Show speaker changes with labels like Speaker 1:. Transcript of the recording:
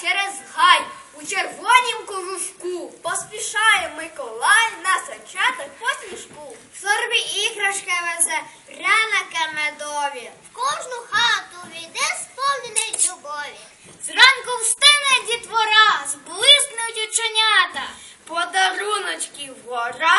Speaker 1: через гай у червонім кожушку. Поспішає Миколай на насачати посмішку. В сорбі іграшки везе пряники медові.
Speaker 2: В кожну хату війде сповнений любові.
Speaker 1: Зранку встане дітвора, зблиснуть ученята, подаруночки вгора.